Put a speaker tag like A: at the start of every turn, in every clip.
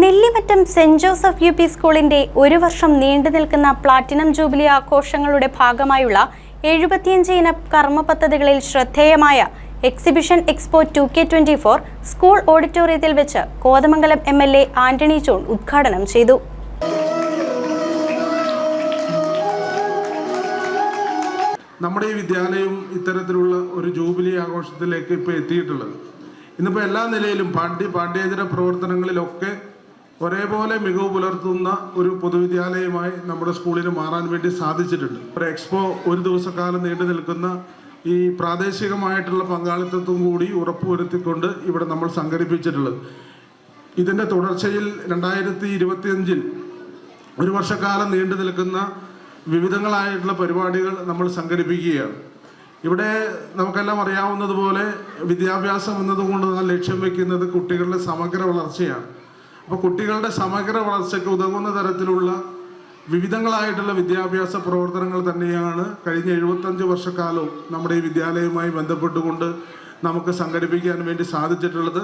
A: Nellimattam Saint Joseph U P സ്കൂളിന്റെ ഒരു വർഷം നീണ്ടു നിൽക്കുന്ന പ്ലാറ്റിനം ജൂബിലി ആഘോഷങ്ങളുടെ ഭാഗമായുള്ള എഴുപത്തിയഞ്ച് ഇന കർമ്മ പദ്ധതികളിൽ ശ്രദ്ധേയമായ exhibition expo two K twenty four school ഓഡിറ്റോറിയത്തിൽ വെച്ച് Kothamangalam M L A Antony John ഉദ്ഘാടനം ചെയ്തു.
B: നമ്മുടെ ഈ വിദ്യാലയം ഇത്തരത്തിലുള്ള ഒരു ജൂബിലി ആഘോഷത്തിലേക്ക് ഇപ്പോൾ എത്തിയിട്ടുള്ളത്. ഇന്നിപ്പോൾ എല്ലാ നിലയിലും പാണ്ഡ്യ പാണ്ഡ്യേതര പ്രവർത്തനങ്ങളിലൊക്കെ ഒരേപോലെ മികവ് പുലർത്തുന്ന ഒരു പൊതുവിദ്യാലയമായി നമ്മുടെ സ്കൂളിന് മാറാൻ വേണ്ടി സാധിച്ചിട്ടുണ്ട്. ഒരു എക്സ്പോ ഒരു ദിവസക്കാലം നീണ്ടു നിൽക്കുന്ന ഈ പ്രാദേശികമായിട്ടുള്ള പങ്കാളിത്തത്വം കൂടി ഉറപ്പുവരുത്തിക്കൊണ്ട് ഇവിടെ നമ്മൾ സംഘടിപ്പിച്ചിട്ടുള്ളത്. ഇതിന്റെ തുടർച്ചയിൽ രണ്ടായിരത്തി ഇരുപത്തിയഞ്ചിൽ ഒരു വർഷക്കാലം നീണ്ടു നിൽക്കുന്ന വിവിധങ്ങളായിട്ടുള്ള പരിപാടികൾ നമ്മൾ സംഘടിപ്പിക്കുകയാണ്. ഇവിടെ നമുക്കെല്ലാം അറിയാവുന്നതുപോലെ വിദ്യാഭ്യാസം എന്നതുകൊണ്ട് നാം ലക്ഷ്യം വയ്ക്കുന്നത് കുട്ടികളുടെ സമഗ്ര വളർച്ചയാണ്. അപ്പോൾ കുട്ടികളുടെ സമഗ്ര വളർച്ചയ്ക്ക് ഉതകുന്ന തരത്തിലുള്ള വിവിധങ്ങളായിട്ടുള്ള വിദ്യാഭ്യാസ പ്രവർത്തനങ്ങൾ തന്നെയാണ് കഴിഞ്ഞ എഴുപത്തഞ്ച് വർഷക്കാലവും നമ്മുടെ ഈ വിദ്യാലയവുമായി ബന്ധപ്പെട്ടുകൊണ്ട് നമുക്ക് സംഘടിപ്പിക്കാൻ വേണ്ടി സാധിച്ചിട്ടുള്ളത്.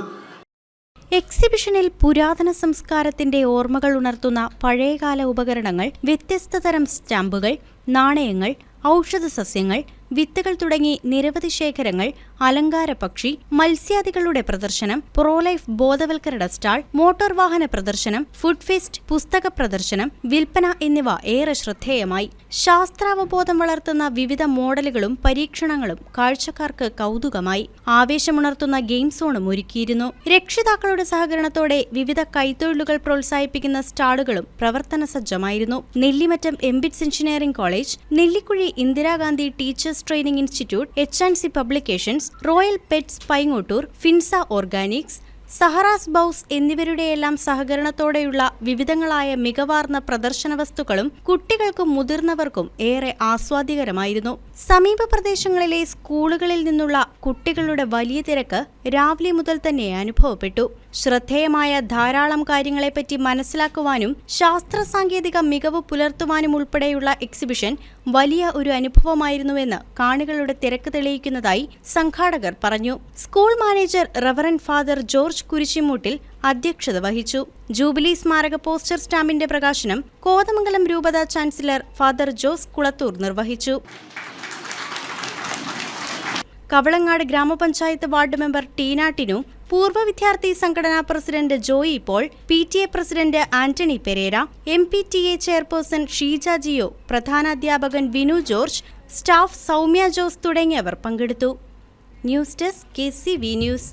A: എക്സിബിഷനിൽ പുരാതന സംസ്കാരത്തിന്റെ ഓർമ്മകൾ ഉണർത്തുന്ന പഴയകാല ഉപകരണങ്ങൾ വ്യത്യസ്ത തരം സ്റ്റാമ്പുകൾ നാണയങ്ങൾ ഔഷധ സസ്യങ്ങൾ വിത്തുകൾ തുടങ്ങി നിരവധി ശേഖരങ്ങൾ അലങ്കാര പക്ഷി മത്സ്യാദികളുടെ പ്രദർശനം പ്രോലൈഫ് ബോധവൽക്കരണ സ്റ്റാൾ മോട്ടോർ വാഹന പ്രദർശനം ഫുഡ് ഫെസ്റ്റ് പുസ്തക പ്രദർശനം വിൽപ്പന എന്നിവ ഏറെ ശ്രദ്ധേയമായി. ശാസ്ത്രാവബോധം വളർത്തുന്ന വിവിധ മോഡലുകളും പരീക്ഷണങ്ങളും കാഴ്ചക്കാർക്ക് കൗതുകമായി. ആവേശമുണർത്തുന്ന ഗെയിം സോണും ഒരുക്കിയിരുന്നു. രക്ഷിതാക്കളുടെ സഹകരണത്തോടെ വിവിധ കൈത്തൊഴിലുകൾ പ്രോത്സാഹിപ്പിക്കുന്ന സ്റ്റാളുകളും പ്രവർത്തന സജ്ജമായിരുന്നു Nellimattam MBITS engineering college Nellikuzhi Indira Gandhi teachers training institute H and C publications Royal Pets Paingottoor Finsa organics സഹറാസ് ബൌസ് എന്നിവരുടെയെല്ലാം സഹകരണത്തോടെയുള്ള വിവിധങ്ങളായ മികവാർന്ന പ്രദർശന വസ്തുക്കളും കുട്ടികൾക്കും മുതിർന്നവർക്കും ഏറെ ആസ്വാദികരമായിരുന്നു സമീപ പ്രദേശങ്ങളിലെ സ്കൂളുകളിൽ നിന്നുള്ള കുട്ടികളുടെ വലിയ തിരക്ക് രാവിലെ മുതൽ തന്നെ അനുഭവപ്പെട്ടു. ശ്രദ്ധേയമായ ധാരാളം കാര്യങ്ങളെപ്പറ്റി മനസ്സിലാക്കുവാനും ശാസ്ത്ര സാങ്കേതിക മികവ് പുലർത്തുവാനും ഉൾപ്പെടെയുള്ള എക്സിബിഷൻ വലിയ ഒരു അനുഭവമായിരുന്നുവെന്ന് കാണികളുടെ തിരക്ക് തെളിയിക്കുന്നതായി സംഘാടകർ പറഞ്ഞു. School manager Reverend Father George Kurishimoottil അധ്യക്ഷത വഹിച്ചു. ജൂബിലി സ്മാരക പോസ്റ്റർ സ്റ്റാമ്പിന്റെ പ്രകാശനം കോതമംഗലം രൂപത ചാൻസലർ ഫാദർ ജോസ് കുളത്തൂർ നിർവഹിച്ചു. കവളങ്ങാട് ഗ്രാമപഞ്ചായത്ത് വാർഡ് മെമ്പർ ടീന ടിനു പൂർവ വിദ്യാർത്ഥി സംഘടനാ president Joy Paul P T A president Antony Pereira M P T A chairperson Sheeja Jio പ്രധാനാധ്യാപകൻ Vinu George staff Soumya Jose തുടങ്ങിയവർ പങ്കെടുത്തു. News desk K C V news.